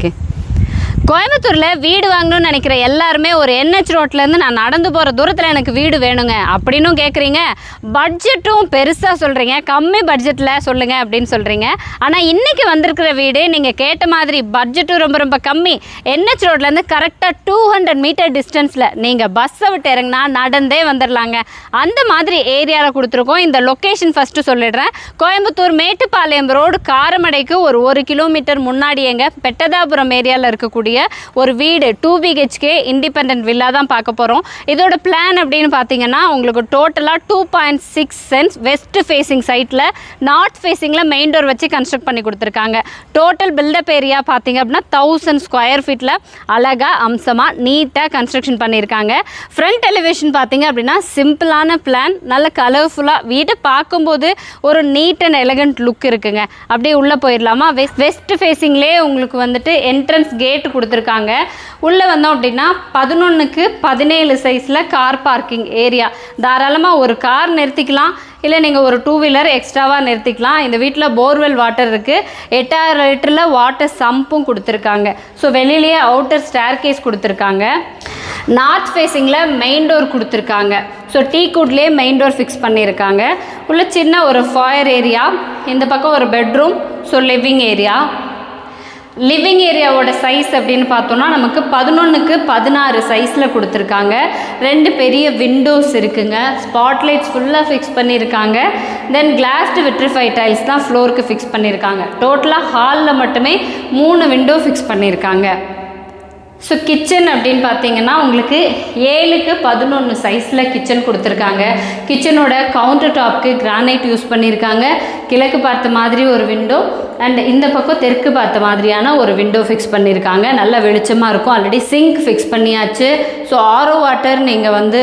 okay கோயம்புத்தூரில் வீடு வாங்கணும்னு நினைக்கிற எல்லாருமே ஒரு என்ஹெச் ரோட்லேருந்து நான் நடந்து போகிற தூரத்தில் எனக்கு வீடு வேணுங்க. அப்படின்னும் கேட்குறீங்க பட்ஜெட்டும் பெருசாக சொல்கிறீங்க கம்மி பட்ஜெட்டில் சொல்லுங்கள் அப்படின்னு சொல்கிறீங்க ஆனால் இன்றைக்கி வந்திருக்கிற வீடு நீங்கள் கேட்ட மாதிரி பட்ஜெட்டும் ரொம்ப ரொம்ப கம்மி. என்ஹெச் ரோட்லேருந்து கரெக்டாக டூ ஹண்ட்ரட் மீட்டர் டிஸ்டன்ஸில் நீங்கள் பஸ்ஸை விட்டு இறங்கினா நடந்தே வந்துடலாங்க அந்த மாதிரி ஏரியாவில் கொடுத்துருக்கோம். இந்த லொக்கேஷன் ஃபஸ்ட்டு சொல்லிடுறேன். கோயம்புத்தூர் மேட்டுப்பாளையம் ரோடு காரமடைக்கு ஒரு ஒரு கிலோமீட்டர் முன்னாடி எங்கள் பெட்டதாபுரம் ஏரியாவில் இருக்கக்கூடிய ஒரு வீடு டூ பிஹெச்கே இண்டிபெண்ட் வில்லா தான் பார்க்க போகிறோம் இதோட பிளான் அப்படின்னு பார்த்தீங்கன்னா உங்களுக்கு டோட்டலாக two point six cents west facing சைட்டில் நார்த் ஃபேஸிங்கில் மெயின் டோர் வச்சு கன்ஸ்ட்ரக்ட் பண்ணி கொடுத்துருக்காங்க. டோட்டல் பில்டப் ஏரியா பார்த்தீங்க அப்படின்னா தௌசண்ட் ஸ்கொயர் ஃபீட்டில் அழகாக அம்சமாக நீட்டாக கன்ஸ்ட்ரக்ஷன் பண்ணியிருக்காங்க. ஃப்ரண்ட் எலிவேஷன் பார்த்தீங்க அப்படின்னா சிம்பிளான பிளான் நல்ல கலர்ஃபுல்லாக வீடு பார்க்கும்போது ஒரு நீட் அண்ட் எலகண்ட் லுக் இருக்குங்க. அப்படியே உள்ளே போயிடலாமா? வெஸ்ட் ஃபேஸிங்லேயே உங்களுக்கு வந்துட்டு என்ட்ரன்ஸ் கேட் கொடுத்துருக்காங்க. உள்ளே வந்தோம் அப்படின்னா பதினொன்றுக்கு பதினேழு சைஸில் கார் பார்க்கிங் ஏரியா தாராளமாக ஒரு கார் நிறுத்திக்கலாம். இல்லை நீங்கள் ஒரு டூ வீலர் எக்ஸ்ட்ராவாக நிறுத்திக்கலாம். இந்த வீட்டில் போர்வெல் வாட்டர் இருக்குது எட்டாயிரம் லிட்டரில் வாட்டர் சம்பும் கொடுத்துருக்காங்க. ஸோ வெளியிலேயே அவுட்டர் ஸ்டேர் கேஸ் கொடுத்துருக்காங்க நார்த் ஃபேஸிங்கில் மெயின் டோர் கொடுத்துருக்காங்க. ஸோ டீ குட்லேயே மெயின் டோர் ஃபிக்ஸ் பண்ணியிருக்காங்க உள்ள சின்ன ஒரு ஃபயர் ஏரியா இந்த பக்கம் ஒரு bedroom so living area living ஏரியாவோட size அப்படின்னு பார்த்தோன்னா நமக்கு பதினொன்றுக்கு பதினாறு சைஸில் கொடுத்துருக்காங்க. ரெண்டு பெரிய விண்டோஸ் இருக்குங்க. ஸ்பாட்லைட்ஸ் ஃபுல்லாக ஃபிக்ஸ் பண்ணியிருக்காங்க. தென் கிளாஸ்டு விட்ரிஃபை டைல்ஸ் தான் ஃப்ளோருக்கு ஃபிக்ஸ் பண்ணியிருக்காங்க. டோட்டலாக ஹாலில் மட்டுமே மூணு விண்டோ ஃபிக்ஸ் பண்ணியிருக்காங்க. ஸோ கிச்சன் அப்படின்னு பார்த்தீங்கன்னா உங்களுக்கு ஏழுக்கு பதினொன்று சைஸில் கிச்சன் கொடுத்துருக்காங்க. கிச்சனோட கவுண்டர் டாப்க்கு கிரானைட் யூஸ் பண்ணியிருக்காங்க கிழக்கு பார்த்த மாதிரி ஒரு விண்டோ அண்ட் இந்த பக்கம் தெற்கு பார்த்த மாதிரியான ஒரு விண்டோ ஃபிக்ஸ் பண்ணியிருக்காங்க நல்ல வெளிச்சமாக இருக்கும். ஆல்ரெடி சிங்க் ஃபிக்ஸ் பண்ணியாச்சு. ஸோ ஆரோ வாட்டர் நீங்கள் வந்து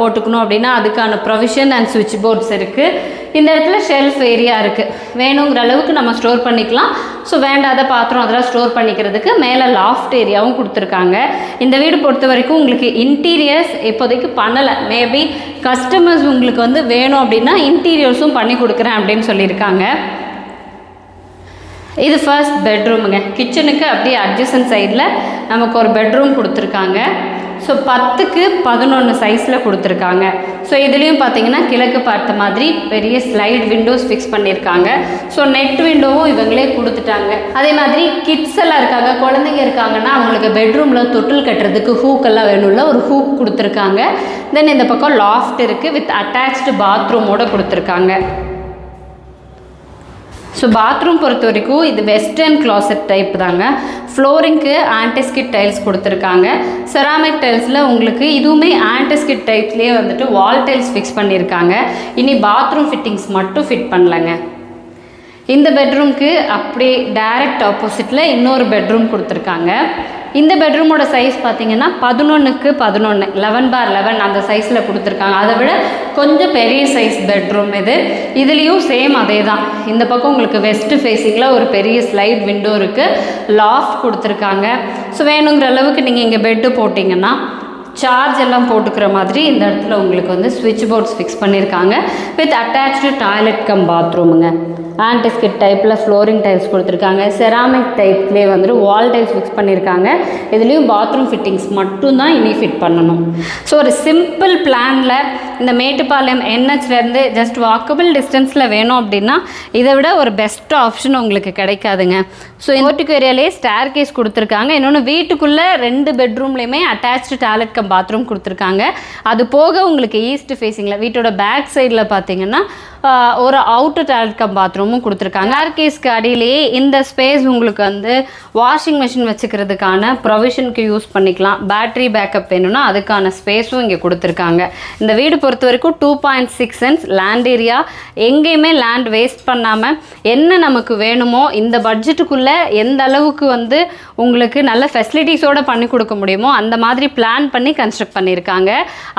போட்டுக்கணும் அப்படின்னா அதுக்கான ப்ரொவிஷன் அண்ட் சுவிட்ச் போர்ட்ஸ் இருக்குது இந்த இடத்துல ஷெல்ஃப் ஏரியா இருக்குது வேணுங்கிற அளவுக்கு நம்ம ஸ்டோர் பண்ணிக்கலாம். ஸோ வேண்டாத பாத்திரம் அதெல்லாம் ஸ்டோர் பண்ணிக்கிறதுக்கு மேலே லாஃப்ட் ஏரியாவும் கொடுத்துருக்காங்க. இந்த வீடு பொறுத்த வரைக்கும் உங்களுக்கு இன்டீரியர்ஸ் இப்போதைக்கு பண்ணலை. மேபி கஸ்டமர்ஸ் உங்களுக்கு வந்து வேணும் அப்படின்னா இன்டீரியர்ஸும் பண்ணி கொடுக்குறேன் அப்படின்னு சொல்லியிருக்காங்க. இது ஃபர்ஸ்ட் பெட்ரூமுங்க கிச்சனுக்கு அப்படியே அட்ஜசன் சைடில் நமக்கு ஒரு பெட்ரூம் கொடுத்துருக்காங்க. ஸோ பத்துக்கு பதினொன்று சைஸில் கொடுத்துருக்காங்க. ஸோ இதுலேயும் பார்த்தீங்கன்னா கிழக்கு பார்த்த மாதிரி பெரிய ஸ்லைட் விண்டோஸ் ஃபிக்ஸ் பண்ணியிருக்காங்க ஸோ நெட் விண்டோவும் இவங்களே கொடுத்துட்டாங்க. அதே மாதிரி கிட்ஸ் எல்லாம் இருக்காங்க குழந்தைங்க இருக்காங்கன்னா அவங்களுக்கு பெட்ரூமில் தொட்டில் கட்டுறதுக்கு ஹூக்கெல்லாம் வேணும்ல ஒரு ஹூக் கொடுத்துருக்காங்க. தென் இந்த பக்கம் லாஃப்ட் இருக்குது வித் அட்டாச்டு பாத்ரூமோடு கொடுத்துருக்காங்க. ஸோ பாத்ரூம் பொறுத்த வரைக்கும் இது வெஸ்டர்ன் closet டைப் தாங்க. ஃப்ளோரிங்க்கு ஆன்டிஸ்கிட் டைல்ஸ் கொடுத்துருக்காங்க. செராமிக் டைல்ஸில் உங்களுக்கு இதுவுமே ஆன்டிஸ்கிட் டைப்ஸ்லேயே வந்துட்டு வால் டைல்ஸ் ஃபிக்ஸ் பண்ணியிருக்காங்க. இனி பாத்ரூம் ஃபிட்டிங்ஸ் மட்டும் ஃபிட் பண்ணலங்க. இந்த பெட்ரூம்க்கு அப்படியே டைரக்ட் ஆப்போசிட்டில் இன்னொரு பெட்ரூம் கொடுத்துருக்காங்க. இந்த பெட்ரூமோட சைஸ் பார்த்தீங்கன்னா பதினொன்றுக்கு பதினொன்று லெவன் பார் லெவன் அந்த சைஸில் கொடுத்துருக்காங்க. அதை விட கொஞ்சம் பெரிய சைஸ் பெட்ரூம் இது. இதுலேயும் சேம் அதே தான் இந்த பக்கம் உங்களுக்கு வெஸ்ட் ஃபேஸிங்கில் ஒரு பெரிய ஸ்லைட் விண்டோ இருக்குது லாஃப்ட் கொடுத்துருக்காங்க. ஸோ வேணுங்கிற அளவுக்கு நீங்கள் இங்கே பெட்டு போட்டிங்கன்னா சார்ஜ் எல்லாம் போட்டுக்கிற மாதிரி இந்த இடத்துல உங்களுக்கு வந்து ஸ்விட்ச் போர்ட்ஸ் ஃபிக்ஸ் பண்ணியிருக்காங்க வித் அட்டாச்டு டாய்லெட் கம் பாத்ரூமுங்க ஆன்டிஸ்கிட் டைப்பில் ஃப்ளோரிங் டைல்ஸ் கொடுத்துருக்காங்க. செராமிக் டைப்லேயே வந்துட்டு வால் டைல்ஸ் ஃபிக்ஸ் பண்ணியிருக்காங்க இதுலேயும் பாத்ரூம் ஃபிட்டிங்ஸ் மட்டும்தான் இனி ஃபிட் பண்ணணும். ஸோ ஒரு சிம்பிள் பிளானில் இந்த மேட்டுப்பாளையம் என்ஹெச்லேருந்து ஜஸ்ட் வாக்கபிள் டிஸ்டன்ஸில் வேணும் அப்படின்னா இதை விட ஒரு பெஸ்ட் ஆப்ஷன் உங்களுக்கு கிடைக்காதுங்க. ஸோ போர்ட்டிக் ஏரியாலேயே ஸ்டேர் கேஸ் கொடுத்துருக்காங்க. இன்னொன்று வீட்டுக்குள்ளே ரெண்டு பெட்ரூம்லேயுமே அட்டாச்டு டாய்லெட் கம் பாத்ரூம் கொடுத்துருக்காங்க. அது போக உங்களுக்கு ஈஸ்ட் ஃபேஸிங்கில் வீட்டோட பேக் சைடில் பார்த்தீங்கன்னா ஒரு அவுட்டர் டாய்லெட் கம் பாத்ரூம் ரூமும் கொடுத்துருக்காங்க. ஆர்கேஸ்க்கு அடியிலேயே இந்த ஸ்பேஸ் உங்களுக்கு வந்து வாஷிங் மிஷின் வச்சுக்கிறதுக்கான ப்ரொவிஷனுக்கு யூஸ் பண்ணிக்கலாம். பேட்டரி பேக்கப் வேணும்னா அதுக்கான ஸ்பேஸும் இங்கே கொடுத்துருக்காங்க. இந்த வீடு பொறுத்த வரைக்கும் two point six cents land area எங்கேயுமே லேண்ட் வேஸ்ட் பண்ணாமல் என்ன நமக்கு வேணுமோ இந்த பட்ஜெட்டுக்குள்ளே எந்த அளவுக்கு வந்து உங்களுக்கு நல்ல ஃபெசிலிட்டிஸோடு பண்ணி கொடுக்க முடியுமோ அந்த மாதிரி பிளான் பண்ணி கன்ஸ்ட்ரக்ட் பண்ணியிருக்காங்க.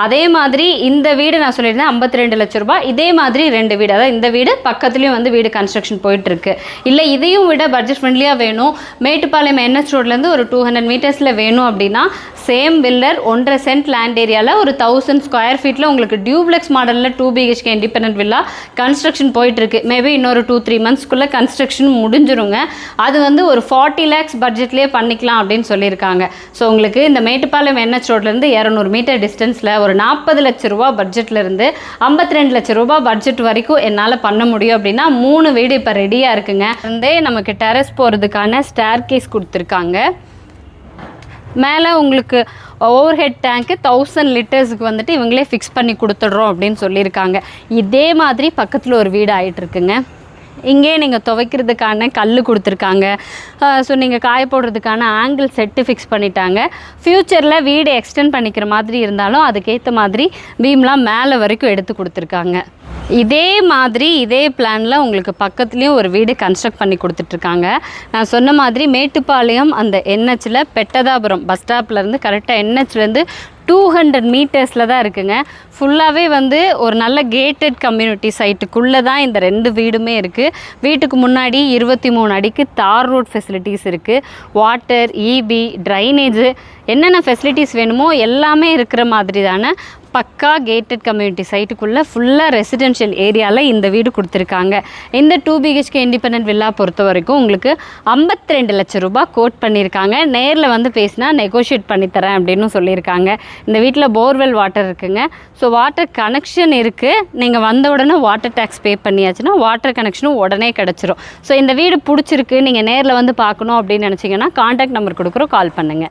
அதே மாதிரி இந்த வீடு நான் சொல்லியிருந்தேன் ஐம்பத்தி ரெண்டு லட்ச ரூபாய். இதே மாதிரி ரெண்டு வீடு அதாவது இந்த வீடு பக்கத்துலேயும் வந்து வீடு கன்ஸ்ட்ரக்ஷன் போயிட்டுருக்கு. இல்லை இதையும் விட பட்ஜெட் ஃப்ரெண்ட்லியாக வேணும். மேட்டுப்பாளையம் என்எஸ் ரோட்லேருந்து ஒரு டூ ஹண்ட்ரட் மீட்டர்ஸில் வேணும் அப்படின்னா சேம் பில்டர் ஒன்றரை சென்ட் லேண்ட் ஏரியாவில் ஒரு தௌசண்ட் ஸ்கொயர் ஃபீட்டில் உங்களுக்கு டியூப்ளெக்ஸ் மாடலில் two BHK independent villa construction போயிட்டுருக்கு. மேபி இன்னொரு டூ த்ரீ மந்த்ஸ்க்குள்ளே கன்ஸ்ட்ரக்ஷன் முடிஞ்சிருங்க. அது வந்து ஒரு ஃபார்ட்டி லேக்ஸ் பட்ஜெட்லேயே பண்ணிக்கலாம் அப்படின்னு சொல்லியிருக்காங்க. ஸோ உங்களுக்கு இந்த மேட்டுப்பாளையம் என்எச் ரோட்லேருந்து இரநூறு மீட்டர் டிஸ்டன்ஸில் ஒரு நாற்பது லட்ச ரூபா பட்ஜெட்லேருந்து ஐம்பத்தி ரெண்டு லட்ச ரூபா பட்ஜெட் வரைக்கும் என்னால் பண்ண முடியும் அப்படின்னா மூணு வீடு இப்போ ரெடியாக இருக்குங்க. வந்து நமக்கு டெரஸ் போகிறதுக்கான ஸ்டேர் கேஸ் கொடுத்துருக்காங்க. மேலே உங்களுக்கு ஓவர் ஹெட் டேங்க்கு தௌசண்ட் லிட்டர்ஸுக்கு வந்துட்டு இவங்களே ஃபிக்ஸ் பண்ணி கொடுத்துட்றோம் அப்படின்னு சொல்லியிருக்காங்க. இதே மாதிரி பக்கத்தில் ஒரு வீடு ஆகிட்டுருக்குங்க இங்கே நீங்கள் துவைக்கிறதுக்கான கல் கொடுத்துருக்காங்க. ஸோ நீங்கள் காய போடுறதுக்கான ஆங்கிள் செட்டு ஃபிக்ஸ் பண்ணிட்டாங்க. ஃப்யூச்சரில் வீடு எக்ஸ்டெண்ட் பண்ணிக்கிற மாதிரி இருந்தாலும் அதுக்கேற்ற மாதிரி பீம்லாம் மேலே வரைக்கும் எடுத்து கொடுத்துருக்காங்க. இதே மாதிரி இதே பிளானில் உங்களுக்கு பக்கத்துலேயும் ஒரு வீடு கன்ஸ்ட்ரக்ட் பண்ணி கொடுத்துட்ருக்காங்க. நான் சொன்ன மாதிரி மேட்டுப்பாளையம் அந்த என்ஹெச்சில் பெட்டதாபுரம் பஸ் ஸ்டாப்லேருந்து கரெக்டாக என்ஹெச்லேருந்து டூ ஹண்ட்ரட் மீட்டர்ஸில் தான் இருக்குங்க. ஃபுல்லாகவே வந்து ஒரு நல்ல கேட்டட் கம்யூனிட்டி சைட்டுக்குள்ளே தான் இந்த ரெண்டு வீடுமே இருக்குது வீட்டுக்கு முன்னாடி இருபத்தி மூணு அடிக்கு தார் ரோட் ஃபெசிலிட்டிஸ் இருக்குது வாட்டர் இபி ட்ரைனேஜு என்னென்ன ஃபெசிலிட்டிஸ் வேணுமோ எல்லாமே இருக்கிற மாதிரி தானே. பக்கா கேட்டட் கம்யூனிட்டி சைட்டுக்குள்ளே ஃபுல்லாக ரெசிடென்ஷியல் ஏரியாவில் இந்த வீடு கொடுத்துருக்காங்க. இந்த டூ பிஹெச்கே இண்டிபெண்ட் வில்லா பொறுத்த வரைக்கும் உங்களுக்கு ஐம்பத்தி ரெண்டு லட்சம் ரூபாய் கோட் பண்ணியிருக்காங்க நேரில் வந்து பேசினா நெகோஷியேட் பண்ணித்தரேன் அப்படின்னு சொல்லியிருக்காங்க. இந்த வீட்டில் போர்வெல் வாட்டர் இருக்குங்க. ஸோ வாட்டர் கனெக்ஷன் இருக்குது நீங்கள் வந்த உடனே வாட்டர் டேக்ஸ் பே பண்ணியாச்சுன்னா வாட்டர் கனெக்ஷனும் உடனே கிடச்சிரும். ஸோ இந்த வீடு பிடிச்சிருக்கு. நீங்கள் நேரில் வந்து பார்க்கணும் அப்படின்னு நினச்சிங்கன்னா காண்டாக்ட் நம்பர் கொடுக்குறோம். கால் பண்ணுங்கள்